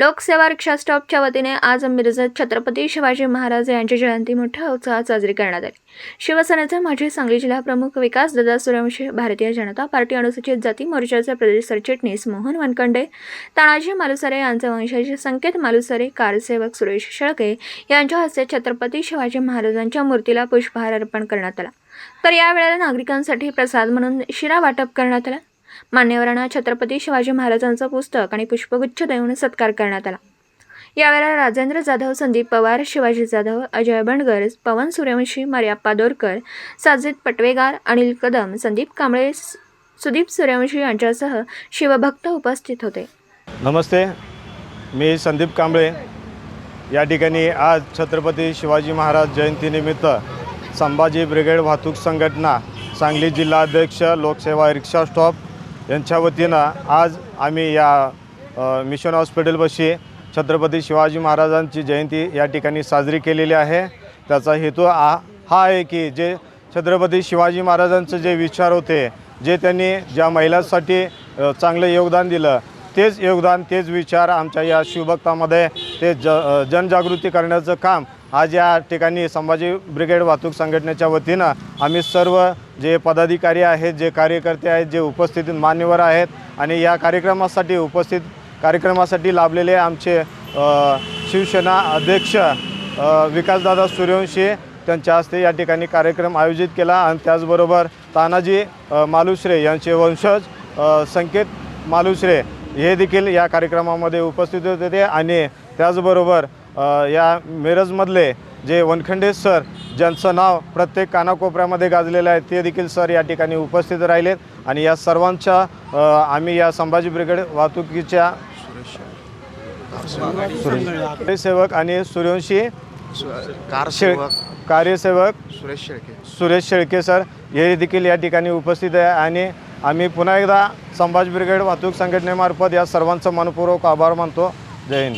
लोकसेवा रिक्षा स्टॉपच्या वतीने आज मिरजत छत्रपती शिवाजी महाराज यांची जयंती मोठ्या उत्साहात साजरी करण्यात आली. शिवसेनेचे माजी सांगली जिल्हा प्रमुख विकास दादा सूर्यवंशी भारतीय जनता पार्टी अनुसूचित जाती मोर्चाचे प्रदेश सरचिटणीस मोहन वनकंडे तानाजी मालुसरे यांचे वंशज संकेत मालुसरे कारसेवक सुरेश शेळके यांच्या हस्ते छत्रपती शिवाजी महाराजांच्या मूर्तीला पुष्पहार अर्पण करण्यात आला. तर यावेळेला नागरिकांसाठी प्रसाद म्हणून शिरा वाटप करण्यात आला. मान्यवरांना छत्रपती शिवाजी महाराजांचं पुस्तक आणि पुष्पगुच्छ देऊन सत्कार करण्यात आला. यावेळेला राजेंद्र जाधव संदीप पवार शिवाजी जाधव अजय बंडगर पवन सूर्यवंशी मर्याप्पा दोरकर साजिद पटवेगार अनिल कदम संदीप कांबळे सुदीप सूर्यवंशी यांच्यासह शिवभक्त उपस्थित होते. नमस्ते मी संदीप कांबळे. या ठिकाणी आज छत्रपती शिवाजी महाराज जयंतीनिमित्त संभाजी ब्रिगेड वाहतूक संघटना सांगली जिल्हाध्यक्ष लोकसेवा रिक्षा स्टॉप यांच्या वतीनं आज आम्ही या मिशन हॉस्पिटलपाशी छत्रपती शिवाजी महाराजांची जयंती या ठिकाणी साजरी केलेली आहे. त्याचा हेतू हा हा आहे की जे छत्रपती शिवाजी महाराजांचे जे विचार होते जे त्यांनी ज्या महिलांसाठी चांगलं योगदान दिलं तेच योगदान तेच विचार आमच्या या शिवभक्तामध्ये ते ज जनजागृती करण्याचं काम आज या ठिकाणी संभाजी ब्रिगेड वाहतूक संघटनेच्या वतीनं आम्ही सर्व जे पदाधिकारी आहेत जे कार्यकर्ते आहेत जे उपस्थित मान्यवर आहेत आणि या कार्यक्रमासाठी उपस्थित कार्यक्रमासाठी लाभलेले आमचे शिवसेना अध्यक्ष विकासदादा सूर्यवंशी त्यांच्या हस्ते या ठिकाणी कार्यक्रम आयोजित केला आणि त्याचबरोबर तानाजी मालुश्रे मालुसरे यांचे वंशज संकेत मालुसरे हे देखील या कार्यक्रमामध्ये उपस्थित होते आणि त्याचबरोबर या मिरजमधले जे वनखंडे सर ज्यांचं नाव प्रत्येक कानाकोपऱ्यामध्ये गाजलेलं आहे ते देखील सर या ठिकाणी उपस्थित राहिलेत. आणि या सर्वांच्या आम्ही या संभाजी ब्रिगेड वाहतुकीच्या सुरेश सेवक आणि सूर्यवंशी कार्यसेवक सुरेश शेळके. सुरेश शेळके सर हे देखील या ठिकाणी उपस्थित आहे. आणि आम्ही पुन्हा एकदा संभाज ब्रिगेड वाहतूक संघटनेमार्फत या सर्वांचं मनपूर्वक आभार मानतो. जय हिंद.